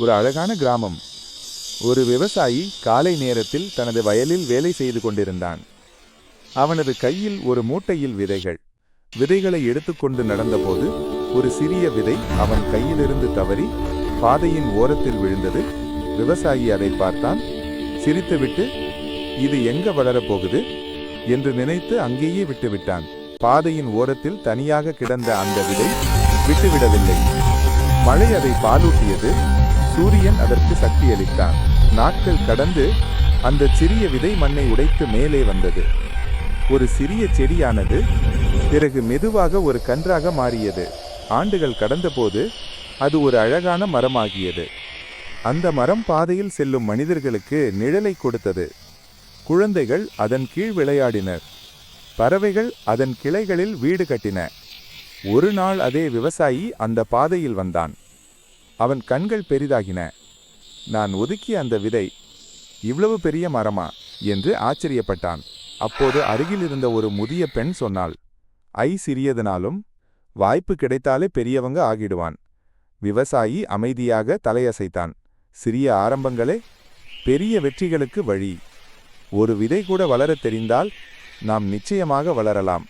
ஒரு அழகான கிராமம். ஒரு விவசாயி காலை நேரத்தில் தனது வயலில் வேலை செய்து கொண்டிருந்தான். அவனது கையில் ஒரு மூட்டையில் விதைகள். விதைகளை எடுத்துக்கொண்டு நடந்தபோது ஒரு சிறிய விதை அவன் கையிலிருந்து தவறி பாதையின் ஓரத்தில் விழுந்தது. விவசாயி அதை பார்த்தான். சிரித்துவிட்டு இது எங்க வளரப் போகுது என்று நினைத்து அங்கேயே விட்டுவிட்டான். பாதையின் ஓரத்தில் தனியாக கிடந்த அந்த விதை விட்டுவிடவில்லை. மழை அதை பாலூட்டியது. சூரியன் அதற்கு சக்தியளித்தான் நாட்கள் கடந்து அந்த சிறிய விதை மண்ணை உடைத்து மேலே வந்தது. ஒரு சிறிய செடியானது பிறகு மெதுவாக ஒரு கன்றாக மாறியது. ஆண்டுகள் கடந்தபோது அது ஒரு அழகான மரமாகியது. அந்த மரம் பாதையில் செல்லும் மனிதர்களுக்கு நிழலை கொடுத்தது. குழந்தைகள் அதன் கீழ் விளையாடினர். பறவைகள் அதன் கிளைகளில் வீடு கட்டின. ஒரு நாள் அதே விவசாயி அந்த பாதையில் வந்தான். அவன் கண்கள் பெரிதாகின. நான் ஒதுக்கிய அந்த விதை இவ்வளவு பெரிய மரமா? என்று ஆச்சரியப்பட்டான். அப்போது அருகில் இருந்த ஒரு முதிய பெண் சொன்னாள் ஐ சிறியதனாலும் வாய்ப்பு கிடைத்தாலே பெரியவங்க ஆகிடுவான். விவசாயி அமைதியாக தலையசைத்தான் சிறிய ஆரம்பங்களே பெரிய வெற்றிகளுக்கு வழி. ஒரு விதை கூட வளரத் தெரிந்தால் நாம் நிச்சயமாக வளரலாம்.